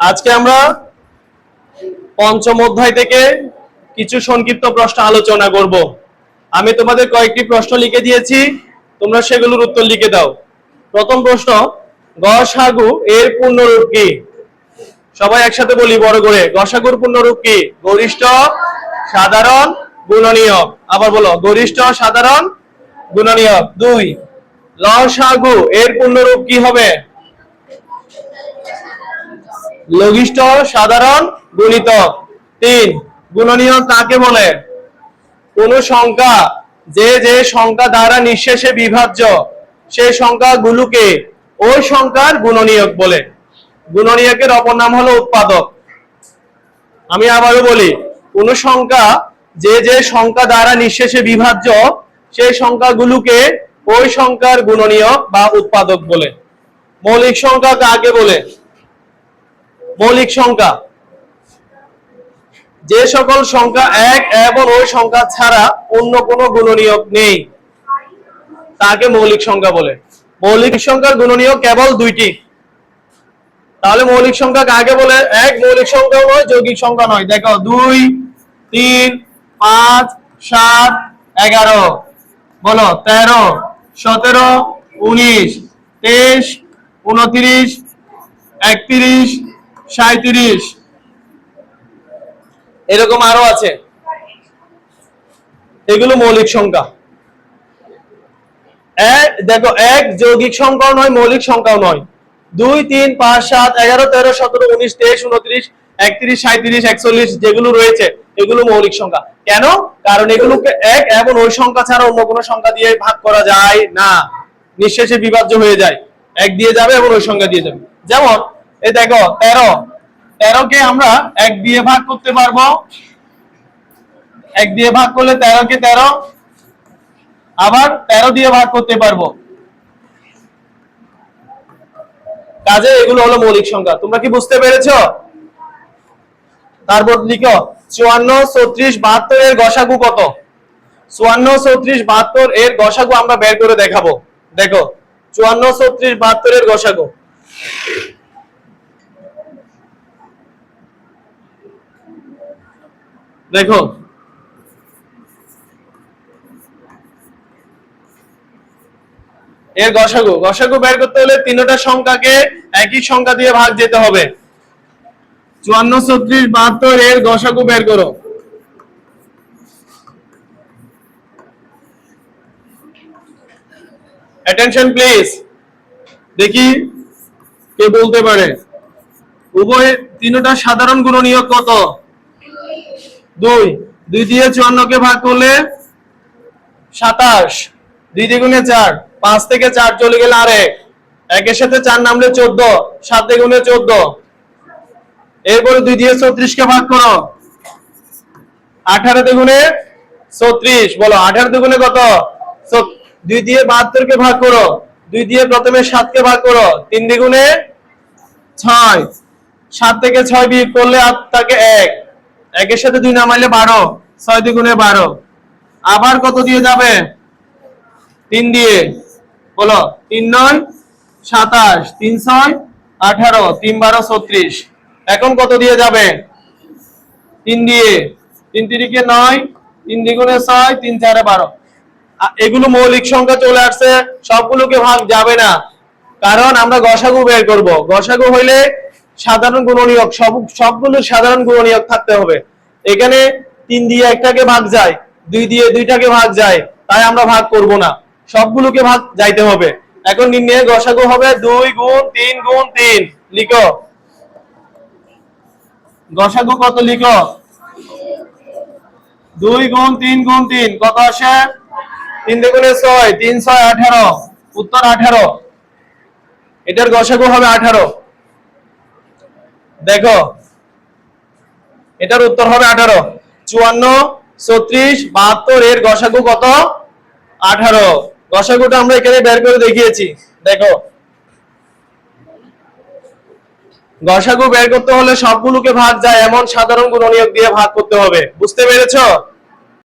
আজকে আমরা পঞ্চম অধ্যায় থেকে কিছু সংক্ষিপ্ত প্রশ্ন আলোচনা করব। আমি তোমাদের কয়েকটি প্রশ্ন লিখে দিয়েছি, তোমরা সেগুলোর উত্তর লিখে দাও। প্রথম প্রশ্ন, গসাগু এর পূর্ণরূপ কি? সবাই একসাথে বলি বড় করে, গসাগুর পূর্ণরূপ কি? গরিষ্ঠ, সাধারণ, গুণনীয়। আবার বলো, গরিষ্ঠ, সাধারণ, গুণনীয়। দুই, লসাগু এর পূর্ণরূপ কি হবে? লঘিষ্ঠ, সাধারণ গুণিতক তিন, গুণনীয় কাকে বলে? কোন সংখ্যা, যে যে সংখ্যা দ্বারা নিঃশেষে বিভাজ্য, সেই সংখ্যাগুলোকে ওই সংখ্যার গুণনীয়ক বলে। গুণনীয়কের অপর নাম হলো উৎপাদক। আমি আবারও বলি, কোন সংখ্যা, যে যে সংখ্যা দ্বারা নিঃশেষে বিভাজ্য, সেই সংখ্যাগুলোকে ওই সংখ্যার গুণনীয়ক বা উৎপাদক বলে। মৌলিক সংখ্যা কাকে বলে? মৌলিক সংখ্যা। যে সকল সংখ্যা এক এবং ওই সংখ্যা ছাড়া অন্য কোনো গুণনীয়ক নেই। তাকে মৌলিক সংখ্যা বলে। মৌলিক সংখ্যার গুণনীয়ক কেবল দুইটি। তাহলে মৌলিক সংখ্যা কাকে বলে? এক মৌলিক সংখ্যা নয়, যৌগিক সংখ্যা নয়। দেখো, দুই, তিন, পাঁচ, সাত, এগারো। বলো, তেরো, সতেরো, উনিশ, তেইশ, উনত্রিশ, একত্রিশ সাঁত্রিশ এরকম আরও আছে। এগুলো মৌলিক সংখ্যা। দেখো, এক যৌগিক সংখ্যাও নয়, মৌলিক সংখ্যাও নয়। দুই, তিন, পাঁচ, সাত, এগারো, তেরো, সতেরো, উনিশ, তেইশ, উনত্রিশ, একত্রিশ সাঁত্রিশ একচল্লিশ, যেগুলো রয়েছে, এগুলো মৌলিক সংখ্যা। কেন? কারণ এগুলোকে এক এবং ওই সংখ্যা ছাড়া অন্য কোনো সংখ্যা দিয়ে ভাগ করা যায় না। নিঃশেষে বিভাজ্য হয়ে যায়। এক দিয়ে যাবে এবং ওই সংখ্যা দিয়ে যাবে। যেমন এই দেখো, তেরো। তেরোকে আমরা এক দিয়ে ভাগ করতে পারব। এক দিয়ে ভাগ করলে তেরো কে তেরো। আবার তেরো দিয়ে ভাগ করতে পারব। কাজে এগুলো হলো মৌলিক সংখ্যা। তোমরা কি বুঝতে পেরেছ? তারপর লিখো, চুয়ান্ন চৌত্রিশ বাহাত্তর এর গসাগু কত? চুয়ান্ন চৌত্রিশ বাহাত্তর এর গসাগু আমরা বের করে দেখাবো। দেখো, চুয়ান্ন চৌত্রিশ বাহাত্তর এর গসাগু। দেখো। এর গসাগু। গসাগু বের করতে হলে তিনটা সংখ্যাকে একই সংখ্যা দিয়ে ভাগ যেতে হবে। চুয়ান্ন, ছত্রিশ, বাহাত্তর, এর গসাগু বের করো। অ্যাটেনশন প্লিজ দেখি কে বলতে পারে। উভয় তিনটা সাধারণ গুণনীয়ক কত? দুই। দুই দিয়ে চুয়ান্নকে ভাগ করলে সাতাশ। দুই দ্বিগুণে চার, পাঁচ থেকে চার চলে গেলে আরেক। একের সাথে চার নামলে চোদ্দ, সাত দ্বিগুণে চোদ্দ। এরপরে দুই দিয়ে চৌত্রিশকে ভাগ করো। আঠারো দ্বিগুণে চৌত্রিশ বলো, আঠারো দ্বিগুণে কত? দুই দিয়ে বাহাত্তরকে ভাগ করো। দুই দিয়ে প্রথমে সাতকে ভাগ করো। তিন দ্বিগুণে ছয়। সাত থেকে ছয় বিয়োগ করলে আর থাকে এক। একের সাথে দুই নামাইলে বারো, ছয় দ্বিগুণে বারো। আবার কত দিয়ে যাবে? তিন দিয়ে। বলো, তিন নয়, সাতাশ, তিন ছয়, আঠারো, তিন বারো, ছত্রিশ। এখন কত দিয়ে যাবে? তিন দিয়ে। তিন তিরিকে নয়, তিন দ্বিগুণে ছয়, তিন চারে বারো। এগুলো মৌলিক সংখ্যা চলে আসছে, সবগুলোকে ভাগ যাবে না। কারণ আমরা গসাগু বের করব। গসাগু হইলে সাধারণ গুণনীয়ক সব, সবগুলো সাধারণ গুণনীয়ক থাকতে হবে। এখানে তিন দিয়ে একটাকে ভাগ যায়, দুই দিয়ে দুইটাকে ভাগ যায়, তাই আমরা ভাগ করব না। সবগুলোকে ভাগ যাইতে হবে। এখন নির্ণয় গসাগু হবে দুই গুণ তিন গুণ তিন। লিখো। গসাগু কত লিখো? দুই গুণ তিন গুণ তিন, কত আসে? তিন দুগুণে ছয়, তিন ছয় আঠারো, উত্তর আঠারো। এটার গসাগু হবে আঠারো। দেখো, এটার উত্তর হবে আঠারো। চুয়ান্ন, ছত্রিশ, বাহাত্তর, এর গসাগু কত? আঠারো। গসাগুটা আমরা এখানে বের করে দেখিয়েছি। দেখো, গসাগু বের করতে হলে সবগুলোকে ভাগ যায়, এমন সাধারণ গুণনীয়ক দিয়ে ভাগ করতে হবে। বুঝতে পেরেছ?